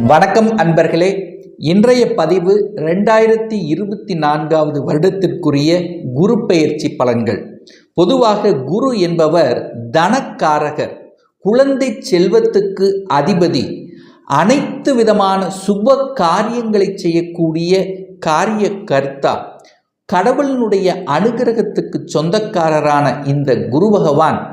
வணக்கம் அன்பர்களே. இன்றைய பதிவு ரெண்டாயிரத்தி இருபத்தி நான்காவது வருடத்திற்குரிய குரு பெயர்ச்சி பலன்கள். பொதுவாக குரு என்பவர் தனக்காரகர் குழந்தை செல்வத்துக்கு அதிபதி அனைத்து விதமான சுப காரியங்களை செய்யக்கூடிய காரிய கர்த்தா கடவுளினுடைய அனுகிரகத்துக்கு சொந்தக்காரரான இந்த குரு பகவான்.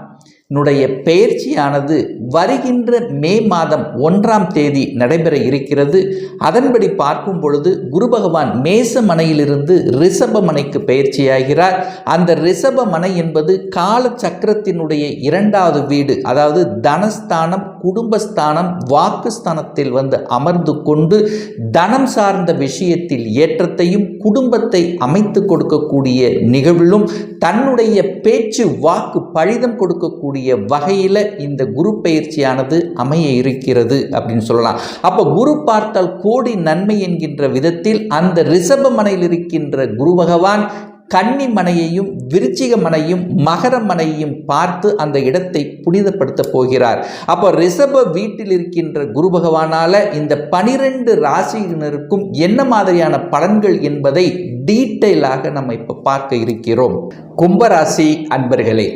னுடைய பெயர்ச்சியானது வருகின்ற மே மாதம் ஒன்றாம் தேதி நடைபெற இருக்கிறது. அதன்படி பார்க்கும் பொழுது குரு பகவான் மேசமனையிலிருந்து ரிஷபமனைக்கு பயிற்சியாகிறார் அந்த ரிஷபமனை என்பது கால சக்கரத்தினுடைய இரண்டாவது வீடு அதாவது தனஸ்தானம் குடும்பஸ்தானம் வாக்குஸ்தானத்தில் வந்து அமர்ந்து கொண்டு தனம் சார்ந்த விஷயத்தில் ஏற்றத்தையும் குடும்பத்தை அமைத்து கொடுக்கக்கூடிய நிகழ்விலும் தன்னுடைய பேச்சு வாக்கு பழிதம் கொடுக்கக்கூடிய வகையில் இந்த குரு பயிற்சியானது அமைய இருக்கிறது அப்படின்னு சொல்லலாம். அப்போ குரு பார்த்தால் கோடி நன்மை என்கின்ற விதத்தில் அந்த ரிஷபமனையில் இருக்கின்ற குரு பகவான் கன்னி மனையையும் விருச்சிக மனையும் மகர மனையையும் பார்த்து அந்த இடத்தை புனிதப்படுத்த போகிறார். அப்போ ரிஷப வீட்டில் இருக்கின்ற குரு பகவானால இந்த பனிரெண்டு ராசியினருக்கும் என்ன மாதிரியான பலன்கள் என்பதை டீட்டெயிலாக நம்ம இப்போ பார்க்க இருக்கிறோம். கும்பராசி அன்பர்களே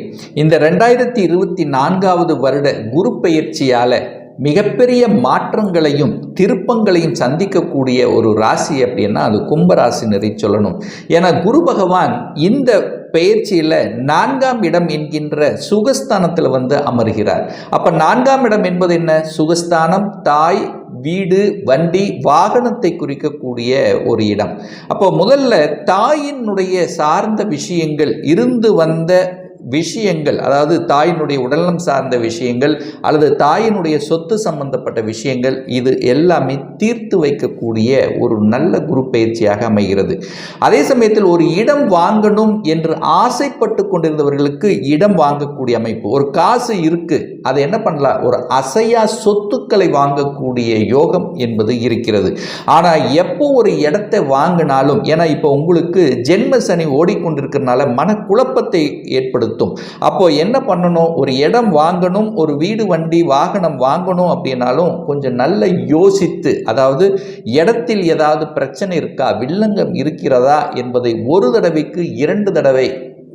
இந்த ரெண்டாயிரத்தி இருபத்தி நான்காவது வருட குரு பெயர்ச்சியால் மிகப்பெரிய மாற்றங்களையும் திருப்பங்களையும் சந்திக்கக்கூடிய ஒரு ராசி அப்படின்னா அது கும்பராசினரை சொல்லணும். ஏன்னா குரு பகவான் இந்த பெயர்ச்சியில் நான்காம் இடம் என்கின்ற சுகஸ்தானத்தில் வந்து அமர்கிறார். அப்போ நான்காம் இடம் என்பது என்ன? சுகஸ்தானம் தாய் வீடு வண்டி வாகனத்தை குறிக்கக்கூடிய ஒரு இடம். அப்போ முதல்ல தாயினுடைய சார்ந்த விஷயங்கள் இருந்து வந்த விஷயங்கள் அதாவது தாயினுடைய உடல்நலம் சார்ந்த விஷயங்கள் அல்லது தாயினுடைய சொத்து சம்பந்தப்பட்ட விஷயங்கள் இது எல்லாமே தீர்த்து வைக்கக்கூடிய ஒரு நல்ல குரு பயிற்சியாக அமைகிறது. அதே சமயத்தில் ஒரு இடம் வாங்கணும் என்று ஆசைப்பட்டு கொண்டிருந்தவர்களுக்கு இடம் வாங்கக்கூடிய அமைப்பு ஒரு காசு இருக்கு அதை என்ன பண்ணலாம்? ஒரு அசையா சொத்துக்களை வாங்கக்கூடிய யோகம் என்பது இருக்கிறது. ஆனால் எப்போ ஒரு இடத்தை வாங்கினாலும் ஏன்னா இப்போ உங்களுக்கு ஜென்ம சனி ஓடிக்கொண்டிருக்கிறதுனால மனக்குழப்பத்தை ஏற்படுத்தும் அப்போ என்ன பண்ணணும்? ஒரு இடம் வாங்கணும் ஒரு வீடு வண்டி வாகனம் வாங்கணும் அப்படின்னாலும் கொஞ்சம் நல்ல யோசித்து அதாவது இடத்தில் ஏதாவது பிரச்சனை இருக்கா வில்லங்கம் இருக்கிறதா என்பதை ஒரு தடவைக்கு இரண்டு தடவை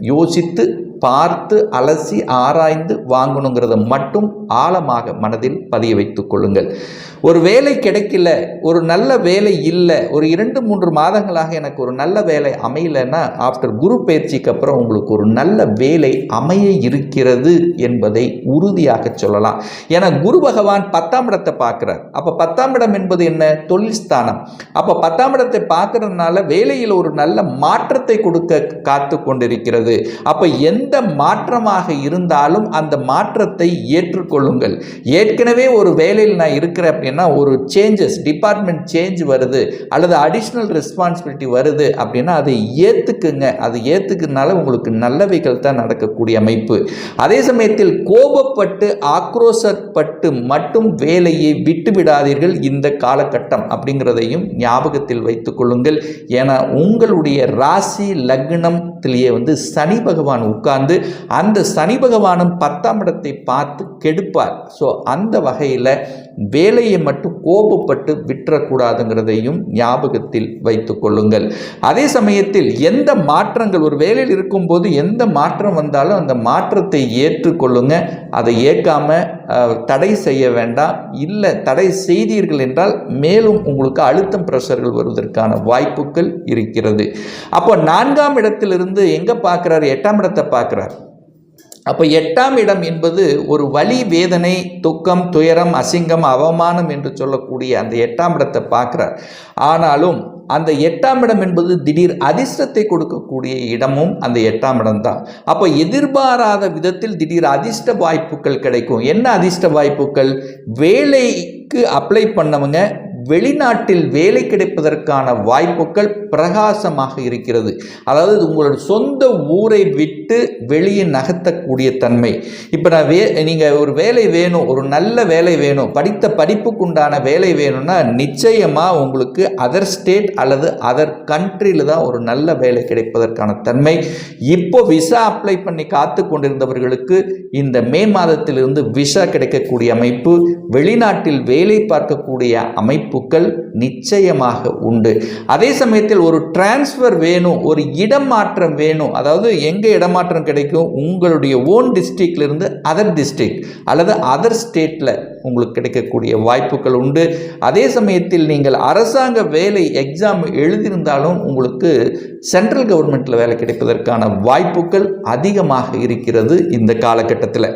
யோசித்து பார்த்து அலசி ஆராய்ந்து வாங்கணுங்கிறத மட்டும் ஆழமாக மனதில் பதிய வைத்து கொள்ளுங்கள். ஒரு வேலை கிடைக்கல ஒரு நல்ல வேலை இல்லை ஒரு இரண்டு மூன்று மாதங்களாக எனக்கு ஒரு நல்ல வேலை அமையலைன்னா ஆஃப்டர் குரு பயிற்சிக்கு அப்புறம் உங்களுக்கு ஒரு நல்ல வேலை அமைய இருக்கிறது என்பதை உறுதியாக சொல்லலாம். ஏன்னா குரு பகவான் பத்தாம் இடத்தை பார்க்குறார். அப்போ பத்தாம் இடம் என்பது என்ன? தொழில் ஸ்தானம். அப்போ பத்தாம் இடத்தை பார்க்கறதுனால வேலையில் ஒரு நல்ல மாற்றத்தை கொடுக்க காத்து கொண்டிருக்கிறது. அப்போ எந்த மாற்றமாக இருந்தாலும் அந்த மாற்றத்தை ஏற்றுக்கொள்ளுங்கள். ஏற்கனவே ஒரு வேலையில் நான் இருக்கிறேன் அப்படின்னா ஒரு சேஞ்சஸ் டிபார்ட்மெண்ட் சேஞ்ச் வருது அல்லது அடிஷ்னல் ரெஸ்பான்சிபிலிட்டி வருது அப்படின்னா அதை ஏற்றுக்குங்க அதை ஏற்றுக்கிறதுனால உங்களுக்கு நல்லவைகள் தான் நடக்கக்கூடிய அமைப்பு. அதே சமயத்தில் கோபப்பட்டு ஆக்ரோசப்பட்டு மட்டும் வேலையை விட்டுவிடாதீர்கள் இந்த காலகட்டம் அப்படிங்கிறதையும் ஞாபகத்தில் வைத்துக் கொள்ளுங்கள். ஏன்னா உங்களுடைய ராசி லக்னத்திலேயே வந்து சனி பகவான் உட்கார்ந்து அந்த சனி பகவானும் பத்தாம் இடத்தை பார்த்து கெடுப்பார். ஸோ அந்த வகையில் வேலையை மட்டும் கோபப்பட்டு விட்டுறக்கூடாதுங்கிறதையும் ஞாபகத்தில் வைத்து கொள்ளுங்கள். அதே சமயத்தில் எந்த மாற்றங்கள் ஒரு வேலையில் இருக்கும்போது எந்த மாற்றம் வந்தாலும் அந்த மாற்றத்தை ஏற்றுக்கொள்ளுங்க. அதை ஏற்காம தடை செய்ய வேண்டாம். இல்லை தடை செய்தீர்கள் என்றால் மேலும் உங்களுக்கு அழுத்தம் பிரஷர்கள் வருவதற்கான வாய்ப்புகள் இருக்கிறது. அப்போ நான்காம் இடத்திலிருந்து எங்கே பார்க்குறாரு? எட்டாம் இடத்தை பார்க்குறார். அப்போ எட்டாம் இடம் என்பது ஒரு வலி வேதனை துக்கம் துயரம் அசிங்கம் அவமானம் என்று சொல்லக்கூடிய அந்த எட்டாம் இடத்தை பார்க்குறார். ஆனாலும் அந்த எட்டாம் இடம் என்பது திடீர் அதிர்ஷ்டத்தை கொடுக்கக்கூடிய இடமும் அந்த எட்டாம் இடம் தான். அப்போ எதிர்பாராத விதத்தில் திடீர் அதிர்ஷ்ட வாய்ப்புகள் கிடைக்கும். என்ன அதிர்ஷ்ட வாய்ப்புகள்? வேலைக்கு அப்ளை பண்ணவங்க வெளிநாட்டில் வேலை கிடைப்பதற்கான வாய்ப்புகள் பிரகாசமாக இருக்கிறது. அதாவது உங்களோட சொந்த ஊரை விட்டு வெளியே நகர்த்தக்கூடிய தன்மை. இப்போ நான் வே நீங்கள் ஒரு வேலை வேணும் ஒரு நல்ல வேலை வேணும் படித்த படிப்புக்குண்டான வேலை வேணும்னா நிச்சயமாக உங்களுக்கு அதர் ஸ்டேட் அல்லது அதர் கண்ட்ரியில் தான் ஒரு நல்ல வேலை கிடைப்பதற்கான தன்மை. இப்போ விசா அப்ளை பண்ணி காத்து கொண்டிருந்தவர்களுக்கு இந்த மே மாதத்திலிருந்து விசா கிடைக்கக்கூடிய அமைப்பு வெளிநாட்டில் வேலை பார்க்கக்கூடிய அமைப்பு வாய்ப்புகள் நிச்சயமாக உண்டு. அதே சமயத்தில் ஒரு டிரான்ஸ்ஃபர் வேணும் ஒரு இடமாற்றம் வேணும். அதாவது எங்கே இடமாற்றம் கிடைக்கும்? உங்களுடைய ஓன் டிஸ்ட்ரிக்ட்லேருந்து அதர் டிஸ்ட்ரிக்ட் அல்லது அதர் ஸ்டேட்டில் உங்களுக்கு கிடைக்கக்கூடிய வாய்ப்புகள் உண்டு. அதே சமயத்தில் நீங்கள் அரசாங்க வேலை எக்ஸாம் எழுதியிருந்தாலும் உங்களுக்கு சென்ட்ரல் கவர்மெண்ட்டில் வேலை கிடைப்பதற்கான வாய்ப்புகள் அதிகமாக இருக்கிறது இந்த காலகட்டத்தில்.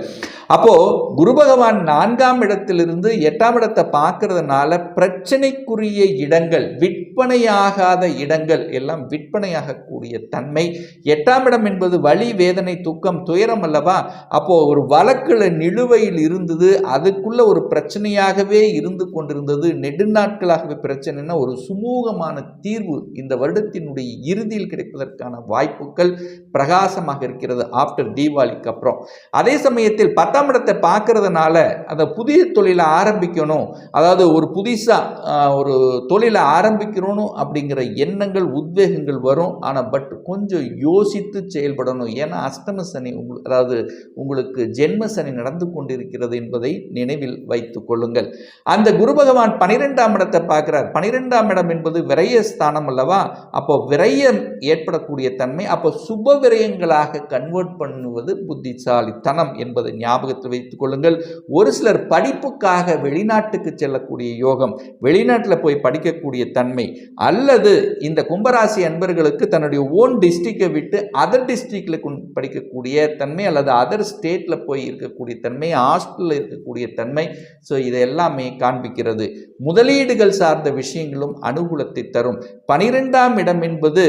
அப்போது குரு பகவான் நான்காம் இடத்திலிருந்து எட்டாம் இடத்தை பார்க்கறதுனால பிரச்சனைக்குரிய இடங்கள் விற்பனையாகாத இடங்கள் எல்லாம் விற்பனையாகக்கூடிய தன்மை. எட்டாம் இடம் என்பது வழி வேதனை துக்கம் துயரம் அல்லவா? அப்போது ஒரு வழக்கில் நிலுவையில் இருந்தது அதுக்குள்ள ஒரு பிரச்சனையாகவே இருந்து கொண்டிருந்தது. நெடுநாட்களாகவே பிரச்சனைனா ஒரு சுமூகமான தீர்வு இந்த வருடத்தினுடைய இறுதியில் கிடைப்பதற்கான வாய்ப்புகள் பிரகாசமாக இருக்கிறது ஆஃப்டர் தீபாவளிக்கு அப்புறம். அதே சமயத்தில் பத்தாம் இடத்தை பார்க்கறதுனால அந்த புதிய தொழிலை ஆரம்பிக்கணும். அதாவது ஒரு புதுசாக ஒரு தொழிலை ஆரம்பிக்கணும் அப்படிங்கிற எண்ணங்கள் உத்வேகங்கள் வரும். ஆனால் பட் கொஞ்சம் யோசித்து செயல்படணும். ஏன்னா அஷ்டம சனி உங்களுக்கு அதாவது உங்களுக்கு ஜென்ம சனி நடந்து கொண்டிருக்கிறது என்பதை நினைவில் வைத்து கொள்ளுங்கள். அந்த குரு பகவான் பனிரெண்டாம் இடத்தை பார்க்கிறார். பனிரெண்டாம் இடம் என்பது விரைய ஸ்தானம் அல்லவா? அப்போ விரயம் ஏற்படக்கூடிய தன்மை. அப்போ சுப விரயங்களாக கன்வெர்ட் பண்ணுவது புத்திசாலித்தனம் என்பதை ஞாபகத்தில் வைத்துக் கொள்ளுங்கள். ஒரு சிலர் படிப்புக்காக வெளிநாட்டுக்கு செல்லக்கூடிய யோகம் வெளிநாட்டில் போய் படிக்கக்கூடிய தன்மை அல்லது இந்த கும்பராசி அன்பர்களுக்கு தன்னுடைய ஓன் டிஸ்ட்ரிக்டை விட்டு அதர் டிஸ்ட்ரிக்டில் படிக்கக்கூடிய தன்மை அல்லது அதர் ஸ்டேட்டில் போய் இருக்கக்கூடிய தன்மை ஹாஸ்டலில் இருக்கக்கூடிய தன்மை ஸோ இதெல்லாமே காண்பிக்கிறது. முதலீடுகள் சார்ந்த விஷயங்களும் அனுகூலத்தை தரும். பனிரெண்டாம் இடம் என்பது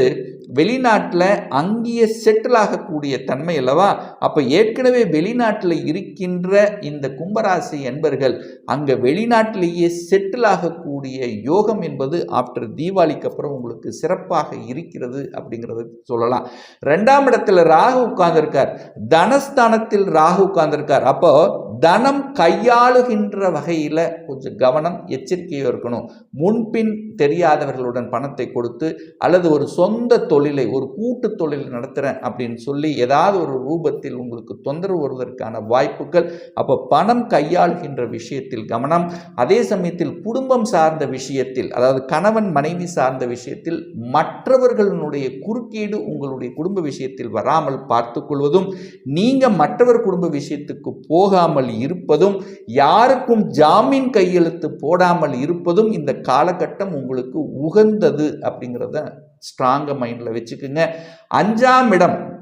வெளிநாட்டில் அங்கேயே செட்டில் ஆகக்கூடிய தன்மை அல்லவா? அப்போ ஏற்கனவே வெளிநாட்டில் இருக்கின்ற இந்த கும்பராசி என்பர்கள் அங்கே வெளிநாட்டிலேயே செட்டில் ஆகக்கூடிய யோகம் என்பது ஆஃப்டர் தீபாவளிக்கு அப்புறம் உங்களுக்கு சிறப்பாக இருக்கிறது அப்படிங்கிறத சொல்லலாம். ரெண்டாம் இடத்துல ராகு உட்கார்ந்துருக்கார். தனஸ்தானத்தில் ராகு உட்கார்ந்துருக்கார். அப்போ தனம் கையாளுகின்ற வகையில் கொஞ்சம் கவனம் எச்சரிக்கையாக இருக்கணும். முன்பின் தெரியாதவர்களுடன் பணத்தை கொடுத்து அல்லது ஒரு சொந்த தொழிலை ஒரு கூட்டு தொழில் நடத்துகிறேன் அப்படின்னு சொல்லி ஏதாவது ஒரு ரூபத்தில் உங்களுக்கு தொந்தரவு வருவதற்கான வாய்ப்புகள் அப்போ பணம் கையாளுகின்ற விஷயத்தில் கவனம். அதே சமயத்தில் குடும்பம் சார்ந்த விஷயத்தில் அதாவது கணவன் மனைவி சார்ந்த விஷயத்தில் மற்றவர்களுடைய குறுக்கீடு உங்களுடைய குடும்ப விஷயத்தில் வராமல் பார்த்துக்கொள்வதும் நீங்கள் மற்றவர் குடும்ப விஷயத்துக்கு போகாமல் இருப்பதும் யாருக்கும் ஜாமீன் கையெழுத்து போடாமல் இருப்பதும் இந்த காலகட்டம் உங்களுக்கு உகந்தது அப்படிங்கிறத ஸ்ட்ராங்காக மைண்டில் வச்சுக்கோங்க. அஞ்சாம் இடம்.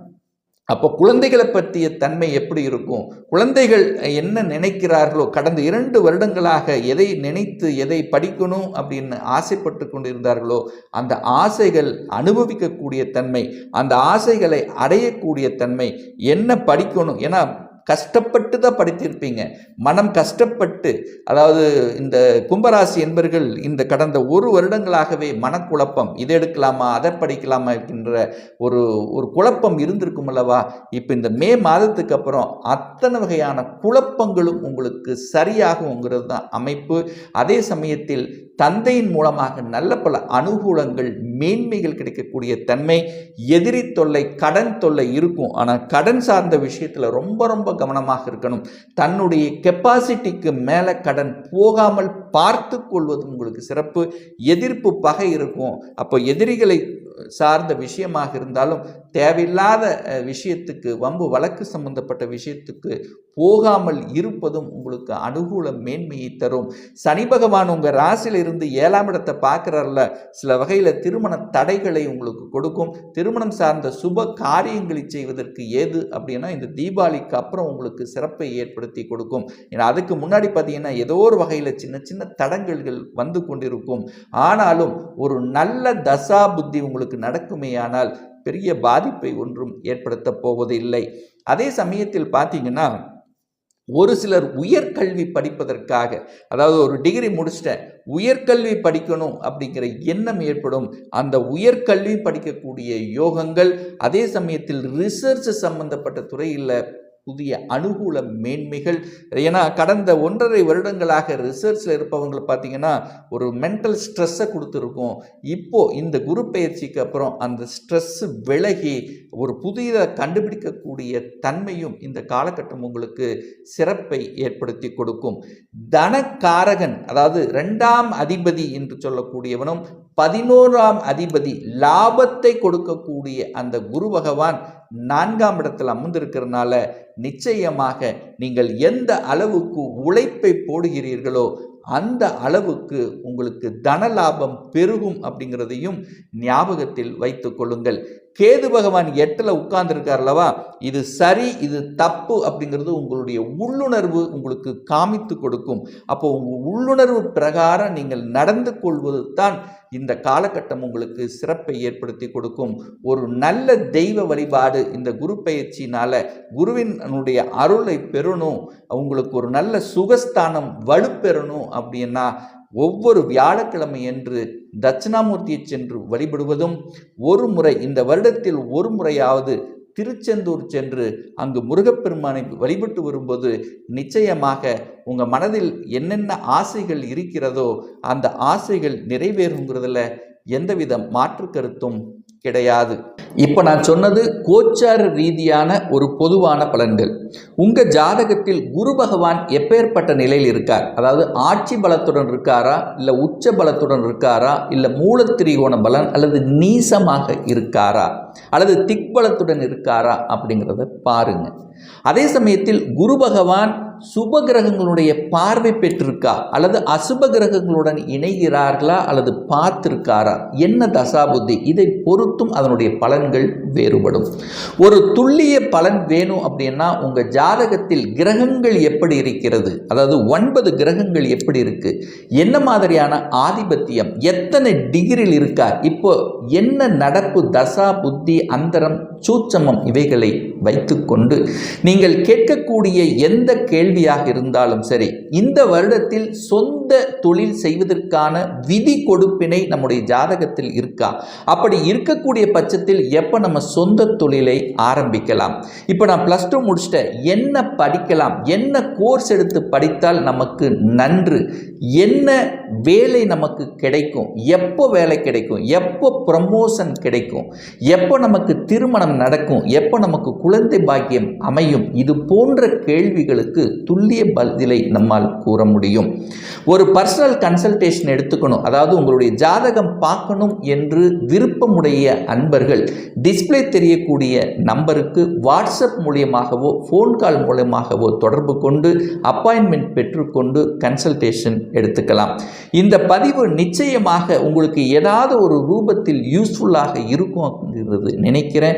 அப்போ குழந்தைகளை பற்றிய தன்மை எப்படி இருக்கும்? குழந்தைகள் என்ன நினைக்கிறார்களோ கடந்த இரண்டு வருடங்களாக எதை நினைத்து எதை படிக்கணும் அப்படின்னு ஆசைப்பட்டு கொண்டிருந்தார்களோ அந்த ஆசைகள் அனுபவிக்கக்கூடிய தன்மை அந்த ஆசைகளை அடையக்கூடிய தன்மை என்ன படிக்கணும்? ஏன்னா கஷ்டப்பட்டு தான் படித்திருப்பீங்க. மனம் கஷ்டப்பட்டு அதாவது இந்த கும்பராசி என்பர்கள் இந்த கடந்த ஒரு வருடங்களாகவே மனக்குழப்பம் இதை எடுக்கலாமா அதை படிக்கலாமா இருக்கின்ற ஒரு ஒரு குழப்பம் இருந்திருக்கும் அல்லவா? இப்போ இந்த மே மாதத்துக்கு அப்புறம் அத்தனை வகையான குழப்பங்களும் உங்களுக்கு சரியாகுங்கிறது தான் அமைப்பு. அதே சமயத்தில் தந்தையின் மூலமாக நல்ல பல அனுகூலங்கள் மேன்மைகள் கிடைக்கக்கூடிய தன்மை எதிரி தொல்லை கடன் தொல்லை இருக்கும். ஆனால் கடன் சார்ந்த விஷயத்தில் ரொம்ப ரொம்ப கவனமாக இருக்கணும். தன்னுடைய கெப்பாசிட்டிக்கு மேலே கடன் போகாமல் பார்த்து கொள்வது உங்களுக்கு சிறப்பு. எதிர்ப்பு பகை இருக்கும். அப்போ எதிரிகளை சார்ந்த விஷயமாக இருந்தாலும் தேவையில்லாத விஷயத்துக்கு வம்பு வழக்கு சம்பந்தப்பட்ட விஷயத்துக்கு போகாமல் இருப்பதும் உங்களுக்கு அனுகூல மேன்மையை தரும். சனி பகவான் உங்கள் ராசியில் இருந்து ஏழாம் இடத்தை பார்க்குறாருல சில வகையில் திருமண தடைகளை உங்களுக்கு கொடுக்கும். திருமணம் சார்ந்த சுப காரியங்களை செய்வதற்கு ஏது அப்படின்னா இந்த தீபாவளிக்கு அப்புறம் உங்களுக்கு சிறப்பை ஏற்படுத்தி கொடுக்கும். ஏன்னா அதுக்கு முன்னாடி பார்த்தீங்கன்னா ஏதோ ஒரு வகையில் சின்ன சின்ன தடங்கல்கள் வந்து கொண்டிருக்கும்? ஆனாலும் ஒரு நல்ல தசா புத்தி உங்களுக்கு நடக்குமேயானால் பெரிய பாதிப்பை ஒன்றும் ஏற்படுத்தப் போவதில்லை. அதே சமயத்தில் பார்த்தீங்கன்னா ஒரு சிலர் உயர்கல்வி படிப்பதற்காக அதாவது ஒரு டிகிரி முடிச்சிட்டேன் உயர்கல்வி படிக்கணும் அப்படிங்கிற எண்ணம் ஏற்படும். அந்த உயர்கல்வி படிக்கக்கூடிய யோகங்கள் அதே சமயத்தில் ரிசர்ச் சம்பந்தப்பட்ட துறையில் புதிய அனுகூல மேன்மைகள். ஏன்னா கடந்த ஒன்றரை வருடங்களாக ரிசர்ச்சில் இருப்பவங்களை பார்த்தீங்கன்னா ஒரு மென்டல் ஸ்ட்ரெஸ்ஸை கொடுத்துருக்கோம். இப்போது இந்த குரு பயிற்சிக்கு அப்புறம் அந்த ஸ்ட்ரெஸ் விலகி ஒரு புதிய கண்டுபிடிக்கக்கூடிய தன்மையும் இந்த காலகட்டம் உங்களுக்கு சிறப்பை ஏற்படுத்தி கொடுக்கும். தனக்காரகன் அதாவது ரெண்டாம் அதிபதி என்று சொல்லக்கூடியவனும் பதினோராம் அதிபதி லாபத்தை கொடுக்கக்கூடிய அந்த குரு பகவான் நான்காம் இடத்தில் அமர்ந்திருக்கிறதுனால நிச்சயமாக நீங்கள் எந்த அளவுக்கு உழைப்பை போடுகிறீர்களோ அந்த அளவுக்கு உங்களுக்கு தன லாபம் பெருகும் அப்படிங்கிறதையும் ஞாபகத்தில் வைத்துக் கொள்ளுங்கள். கேது பகவான் எட்டில் உட்கார்ந்துருக்கார்லவா அல்லவா? இது சரி இது தப்பு அப்படிங்கிறது உங்களுடைய உள்ளுணர்வு உங்களுக்கு காமித்து கொடுக்கும். அப்போ உங்கள் உள்ளுணர்வு பிரகாரம் நீங்கள் நடந்து கொள்வது தான் இந்த காலகட்டம் உங்களுக்கு சிறப்பை ஏற்படுத்தி கொடுக்கும். ஒரு நல்ல தெய்வ வழிபாடு இந்த குரு பயிற்சினால குருவினுடைய அருளை பெறணும். உங்களுக்கு ஒரு நல்ல சுகஸ்தானம் வலுப்பெறணும் அப்படின்னா ஒவ்வொரு வியாழக்கிழமை என்று தட்சிணாமூர்த்தியை சென்று வழிபடுவதும் ஒரு முறை இந்த வருடத்தில் ஒரு முறையாவது திருச்செந்தூர் சென்று அங்கு முருகப்பெருமானை வழிபட்டு வரும்போது நிச்சயமாக உங்கள் மனதில் என்னென்ன ஆசைகள் இருக்கிறதோ அந்த ஆசைகள் நிறைவேறுங்கிறதுல எந்தவித மாற்று கருத்தும் கிடையாது. இப்போ நான் சொன்னது கோச்சார ரீதியான ஒரு பொதுவான பலன்கள். உங்கள் ஜாதகத்தில் குரு பகவான் எப்பேற்பட்ட நிலையில் இருக்கார்? அதாவது ஆட்சி பலத்துடன் இருக்காரா? இல்லை உச்ச பலத்துடன் இருக்காரா? இல்லை மூலத்திரிகோண பலன் அல்லது நீசமாக இருக்காரா? அல்லது திக்பலத்துடன் இருக்காரா? அப்படிங்கிறத பாருங்க. அதே சமயத்தில் குரு பகவான் சுப கிரகங்களுடைய பார்வை பெற்றிருக்கா? அல்லது அசுப கிரகங்களுடன் இணைகிறார்களா? அல்லது பார்த்திருக்காரா? என்ன தசாபுத்தி? இதை பொறுத்தும் அதனுடைய பலன்கள் வேறுபடும். ஒரு துல்லிய பலன் வேணும் அப்படின்னா உங்கள் ஜாதகத்தில் கிரகங்கள் எப்படி இருக்கிறது? அதாவது ஒன்பது கிரகங்கள் எப்படி இருக்குது என்ன மாதிரியான ஆதிபத்தியம்? எத்தனை டிகிரியில் இருக்கார்? இப்போ என்ன நடப்பு தசா புத்தி அந்தரம் சூட்சமம் இவைகளை வைத்துக்கொண்டு நீங்கள் கேட்கக்கூடிய எந்த கேள்வியாக இருந்தாலும் சரி இந்த வருடத்தில் சொந்த தொழில் செய்வதற்கான விதி கொடுப்பினை நம்முடைய ஜாதகத்தில் இருக்கா? அப்படி இருக்கக்கூடிய பட்சத்தில் எப்போ நம்ம சொந்த தொழிலை ஆரம்பிக்கலாம்? இப்போ நான் ப்ளஸ் டூ முடிச்சுட்டேன் என்ன படிக்கலாம்? என்ன கோர்ஸ் எடுத்து படித்தால் நமக்கு நன்று? என்ன வேலை நமக்கு கிடைக்கும்? எப்போ வேலை கிடைக்கும்? எப்போ ப்ரமோஷன் கிடைக்கும்? எப்போ நமக்கு திருமணம் நடக்கும். எப்போ நமக்கு குழந்தை பாக்கியம் அமையும்? இது போன்ற கேள்விகளுக்கு துல்லிய பதிலை நம்மால் கூற முடியும். ஒரு பர்சனல் கன்சல்டேஷன் எடுத்துக்கணும். அதாவது உங்களுடைய ஜாதகம் பார்க்கணும் என்று விருப்பமுடைய அன்பர்கள் டிஸ்பிளே தெரியக்கூடிய நம்பருக்கு வாட்ஸ்அப் மூலியமாகவோ ஃபோன் கால் மூலமாகவோ தொடர்பு கொண்டு அப்பாயின்மெண்ட் பெற்றுக்கொண்டு கன்சல்டேஷன் எடுத்துக்கலாம். இந்த பதிவு நிச்சயமாக உங்களுக்கு ஏதாவது ஒரு ரூபத்தில் யூஸ்ஃபுல்லாக இருக்கும் நினைக்கிறேன்.